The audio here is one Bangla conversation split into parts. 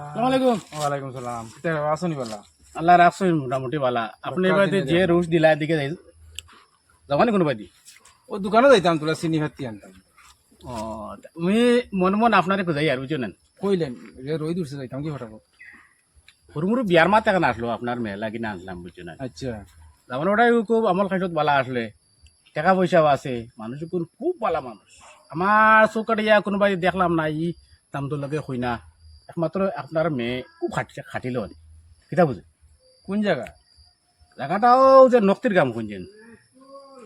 আলাইকুম ওয়ালাইকুম সালাম। তেরা আসনি আল্লাহ রাখছেন মোটামুটি বালা। আপনি এবার যে রুশ দিলা এদিকে যাই। যাবানি কোনো বাদি ও দোকানে যাইতাম তোলা চিনি ভাতি আনতাম। ও আমি মন মন আপনারে কোথায় আর বুঝছেন কইলেন রই দূরছে যাইতাম কি ফটাবো সরু মুরু বিয়ার মাত এখন আসলো আপনার মেলা কিনা আনলাম বুঝছেন আচ্ছা। যেমন ওটাই খুব আমল খাইছত বালা আসলে। টাকা পয়সাও আছে মানুষ খুব বালা মানুষ। আমার চৌকাটে ইয়া কোনোবাই দেখলাম না ই দামটো লগে হই না। একমাত্র আপনার মেয়ে খুব খাটি খাটিল কিতা বুঝে? কোন জায়গা? জায়গাটাও যে নক্তির গাম খুঁজছেন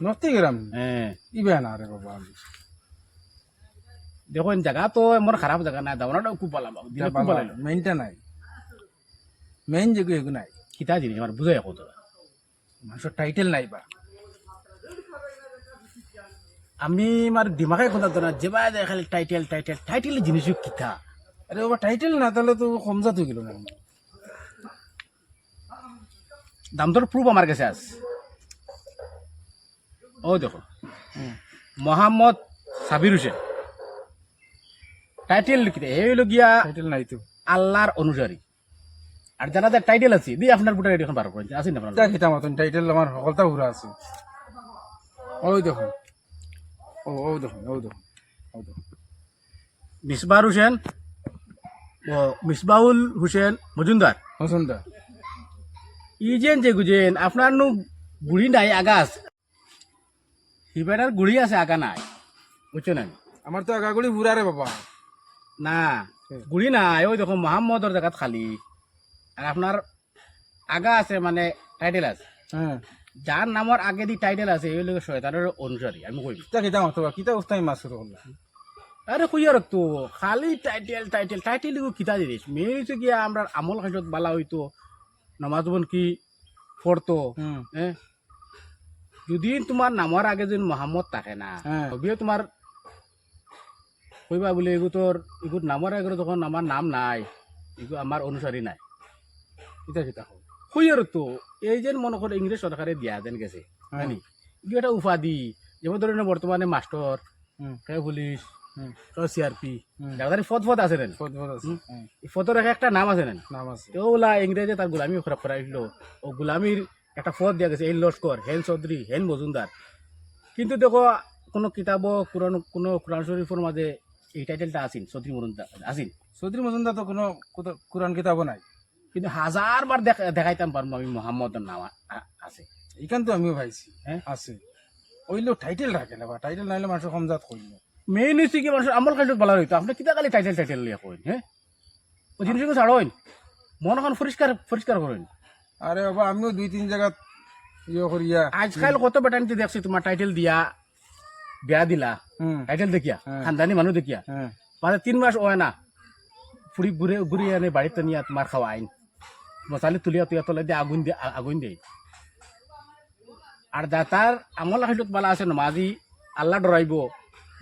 নর্থি গ্রাম? হ্যাঁ। ইবে না রে বাবা। দেখুন জায়গা তো এমন খারাপ জায়গা না দামনাটাও খুব ভালো দিলে খুব ভালো। মেইনটা নাই। মেইন যে এগু নাই। কিতা জিনিস আমার বুঝাই কত মানুষের টাইটেল নাই বা। আমি আমার দিমাগে কথা তো না যেবা খালি টাইটেল টাইটেল টাইটেল জিনিস কিতা। আরে বাবা টাইটেল না তাহলে তো কমজা তুই গেল না। দাম তোর প্রুফ আমার কাছে আছে। ও দেখো। মোহাম্মদ সাবির হোসেন। টাইটেল লিখিতে। এই হইল গিয়া টাইটেল নাই তো। আল্লাহর অনুসারী। আর যারা যার টাইটেল আছে। দি আপনার বুটার এখন বার করেন। আসেন আপনার? যা খেতাম মতন টাইটেল আমার সকলটা ঘুরা আছে। ওই দেখুন। ও ও দেখুন ও দেখুন ও দেখুন। মিসবার হোসেন। মিসবাউল হোসেন মজুমদার পছন্দ ইজেন যে গুজেন আপনার নু গুড়ি নাই আগাছ হিবাটার গুড়ি আছে আগা নাই বুঝছ না আমার তো আগাগুড়ি ঘুরা রে বাবা না গুড়ি নাই ওই দেখো মোহাম্মদর জায়গাত খালি আর আপনার আগা আছে মানে টাইটেল আছে হ্যাঁ যার নামর আগে দি টাইটেল আছে এই লোক শয়তানের অনুসারী আমি কইব কিতা অথবা কিতা উস্তাই মাছ শুরু করলাম আরে কইয়া রাখতো খালি টাইটেল টাইটেল টাইটেল কিতা জিনিস? মেয়ে হচ্ছে গিয়া আমরা আমল খাইত বালা হইতো নামাজ বোন কি পড়তো হ্যাঁ যদি তোমার নামৰ আগে যদি মহাম্মদ থাকে না হ্যাঁ। তবেও তোমার কইবা বলে এগু তোর এগুর নামৰ আগে তখন আমার নাম নাই এগু আমার অনুসারী নাই। কিতা কিতা হোক কই আর তো এই যে মনে করে ইংরেজ সরকারে দিয়া দেন গেছে হ্যাঁ। জানি এগুলো একটা উপাধি যেমন ধরেন বর্তমানে মাস্টার পুলিশ সিআরপি। যাদের ফদ ফদ আছে নেন? ফদ ফদ আছে এক একটা নাম আছে নেন? নাম আছে। ওলা ইংরেজে তার গোলামি খরাব করাইছিল ও গোলামির একটা দিয়া গেছে এই লস্কর হেন চৌধুরী হেন মজুমদার। কিন্তু দেখো কোনো কিতাব কোরআন কোনো কোরআন শরীফের মাঝে এই টাইটেলটা আসিন চৌধুরী মজুমদার আসিন। চৌধুরী মজুমদার তো কোনো কোরআন কিতাবও নাই। কিন্তু হাজার বার দেখ- দেখাইতাম পারব আমি মোহাম্মদের নাম আছে। এখান তো আমিও ভাইছি। হ্যাঁ? আছে। ওইলো টাইটেল রাখে না বা টাইটেল নাইলে মানুষ কমজাত করিল। মেইন হচ্ছে কি মানুষ আমল কাজত বলা হইতো আপনি কিতা খালি টাইটেল টাইটেল লিয়া কইন হ্যাঁ ও জিনিসগুলো ছাড়ইন মন এখন পরিষ্কার পরিষ্কার করেন আরে বাবা আমিও দুই তিন জায়গাত ইয়ে করিয়া আজকাল কত বেটানিতে দেখছি তোমার টাইটেল দিয়া বিয়া দিলা টাইটেল দেখিয়া। খানদানি মানুষ দেখিয়া। মানে তিন মাস হয় না ফুরি ঘুরে ঘুরে আনে বাড়িতে নিয়ে তোমার খাওয়া আইন। মশালি তুলিয়া তুলিয়া তলে দিয়ে আগুন দিয়ে আগুন দিয়ে। আর যা তার আমল হাইটত বালা আছে না মাঝি আল্লাহ ডরাইব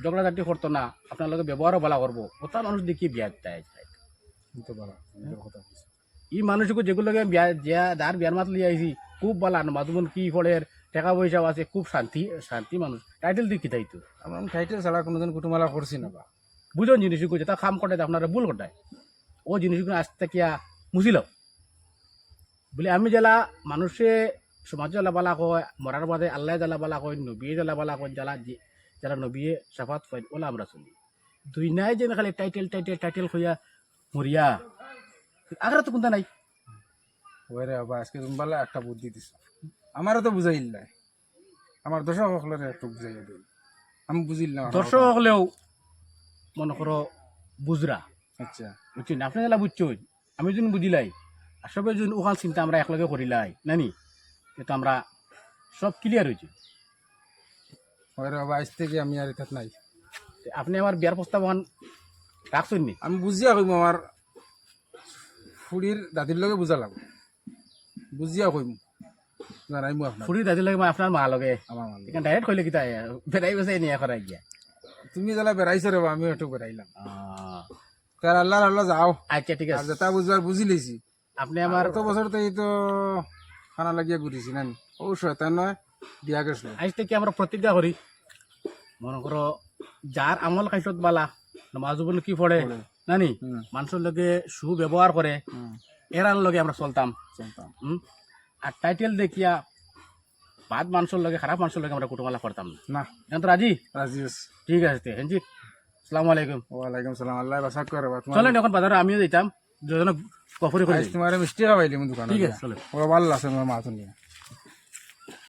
ঝগড়া জাতি করতো না আপনার লগে ব্যবহারও বালা করব। ওটা মানুষ দেখি বিয়া দেয়। ই মানুষকে যেগুলো বিয়া যা যার বিয়ার মাত লিয়ে আইছি খুব বালা মাধুমন কি ফলের টাকা পয়সাও আছে খুব শান্তি শান্তি মানুষ। টাইটেল দিয়ে কিতাইতো আমরা টাইটেল ছাড়া কোনোদিন কুটুমালা করছি না বা। বুঝুন জিনিসগুলো যেটা কাম করে আপনারা ভুল কটায়। ও জিনিসগুলো আসতে কিয়া মুছিল। বলে আমি জেলা মানুষে সমাজ জ্বালা বালা কয় মরার বাদে আল্লাহ জ্বালা বালা কয় নবিয়ে জ্বালা বালা কয় জ্বালা যারা নবিয়ে সাফাত ফাইন ওলা আমরা শুনি। দুই নাই যেন খালি টাইটেল টাইটেল টাইটেল হইয়া মরিয়া। আগ্রা তো কোনটা নাই? ওরে বাবা আজকে তুমি একটা বুদ্ধি দিছ। আমারও তো বুঝাইল নাই আমার দর্শক সকলের একটু বুঝাইয়া দিল আমি বুঝিল না দর্শক হলেও মনে করো বুজরা আচ্ছা। বুঝছেন? আপনি জেলা বুঝছেন আমি যদি বুঝিলাই। আর সবে যদি ওখান চিন্তা আমরা একলগে করিলাই। নানি? কিন্তু আমরা সব ক্লিয়ার হয়েছে ওরে বাবা আজ থেকে আমি আর এটাত নাই। আপনি আমার বিয়ার প্রস্তাব ওখান রাখছেন নি আমি বুঝিয়া কইম আমার ফুড়ির দাদির লগে বুঝা লাগবে। বুঝিয়া কইম। জানাইমু আপনার ফুরি দাদি লাগে আপনার মা লগে। আমার মানে এখানে ডাইরেক্ট কইলে কিতা বেড়াই বেসাই নিয়ে করাই গিয়া তুমি যারা বেড়াইছো রে আমিও একটু বেড়াইলাম তার আল্লাহ আল্লাহ যাও। আচ্ছা ঠিক আছে। যেটা বুঝবার বুঝি লেছি। আপনি আমার গত বছর তো এই তো খানা লাগিয়ে ঘুরেছি না? ও শয়তান নয় দিয়া গেছিল। আজ থেকে আমরা প্রতিজ্ঞা করি মনে করো যার আমল খাইছত বালা নামাজ কি পড়ে নানি মানুষের লগে সুব্যবহার করে এরার লগে আমরা চলতাম। আর টাইটেল দেখিয়া বাদ মানুষের লগে খারাপ মানুষের লগে আমরা কুটুমালা করতাম না। তো রাজি রাজি ঠিক আছে হেনজি। সালাম আলাইকুম। ওয়ালাইকুম সালাম। আল্লাহ বাসা করে চলেন এখন বাজারে আমিও যেতাম দুজনে কফরি করে তোমার মিষ্টি খাওয়াইলি দোকানে ঠিক আছে চলেন। ওরা ভালো লাগছে আমার মা তুমি